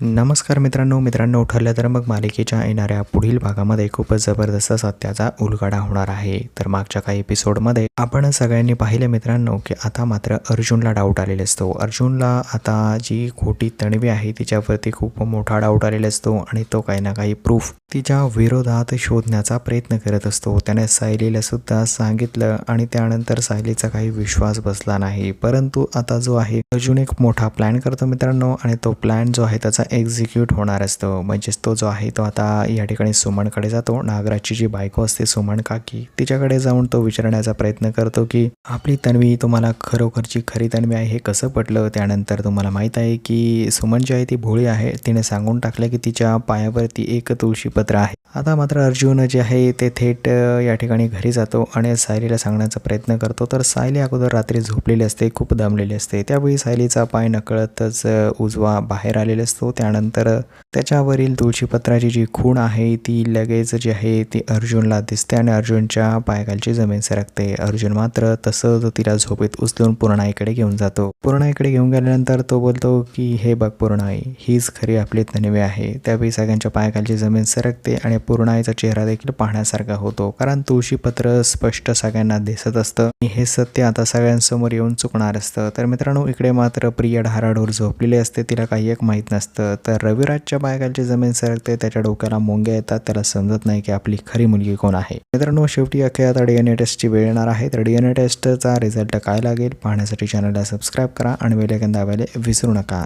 नमस्कार मित्रांनो मित्रांनो ठरलं तर मग मालिकेच्या येणाऱ्या पुढील भागामध्ये खूपच जबरदस्त सत्याचा उलगडा होणार आहे. तर मागच्या काही एपिसोडमध्ये आपण सगळ्यांनी पाहिलं मित्रांनो की आता मात्र अर्जुनला डाऊट आलेला असतो. अर्जुनला आता जी खोटी तणवी आहे तिच्यावरती खूप मोठा डाऊट आलेला असतो आणि तो काही ना काही प्रूफ तिच्या विरोधात शोधण्याचा प्रयत्न करत असतो. त्याने सायलीला सुद्धा सांगितलं आणि त्यानंतर सायलीचा काही विश्वास बसला नाही. परंतु आता जो आहे अर्जुन एक मोठा प्लॅन करतो मित्रांनो आणि तो प्लॅन जो आहे त्याचा एक्झिक्यूट होणार असतो. म्हणजेच तो जो आहे तो आता या ठिकाणी सुमनकडे जातो. नागराजची जी बायको असते सुमन काकी तिच्याकडे जाऊन तो विचारण्याचा प्रयत्न करतो की आपली तन्वी तुम्हाला खरोखरची खरी तन्वी आहे हे कसं पटलं? त्यानंतर तुम्हाला माहीत आहे की सुमन जी आहे ती भोळी आहे. तिने सांगून टाकलं की तिच्या पायावरती एक तुळशीपत्र आहे. आता मात्र अर्जुन जे आहे ते थेट या ठिकाणी घरी जातो आणि सायलीला सांगण्याचा प्रयत्न करतो. तर सायली अगोदर रात्री झोपलेली असते खूप दमलेली असते. त्यावेळी सायलीचा पाय नकळतच उजवा बाहेर आलेला असतो. त्यानंतर त्याच्यावरील तुळशीपत्राची जी खूण आहे ती लगेच जी आहे ती अर्जुनला दिसते आणि अर्जुनच्या पायकालची जमीन सरकते. अर्जुन मात्र तसंच तिला झोपेत उचलून पूर्णाईकडे घेऊन जातो. पूर्णाईकडे घेऊन गेल्यानंतर तो बोलतो की हे बघ पूर्णाई हीच खरी आपली तन्वी आहे. त्यावेळी सगळ्यांच्या पायकालची जमीन सरकते आणि पूर्णाईचा चेहरा देखील पाहण्यासारखा होतो. कारण तुळशीपत्र स्पष्ट सगळ्यांना दिसत असतं आणि हे सत्य आता सगळ्यांसमोर येऊन चुकणार असतं. तर मित्रांनो इकडे मात्र प्रिया ढाराढोर झोपलेली असते. तिला काही एक माहीत नसतं. तर रविराजच्या बायकांची जमीन सरकते त्याच्या डोक्याला मुंग्या येतात त्याला समजत नाही की आपली खरी मुलगी कोण आहे. मित्रांनो शेवटी अखेर आता डी एन ए टेस्टची वेळ येणार आहे. तर डी एन ए टेस्टचा रिझल्ट काय लागेल पाहण्यासाठी चॅनलला सबस्क्राईब करा आणि वेळ दाबायला विसरू नका.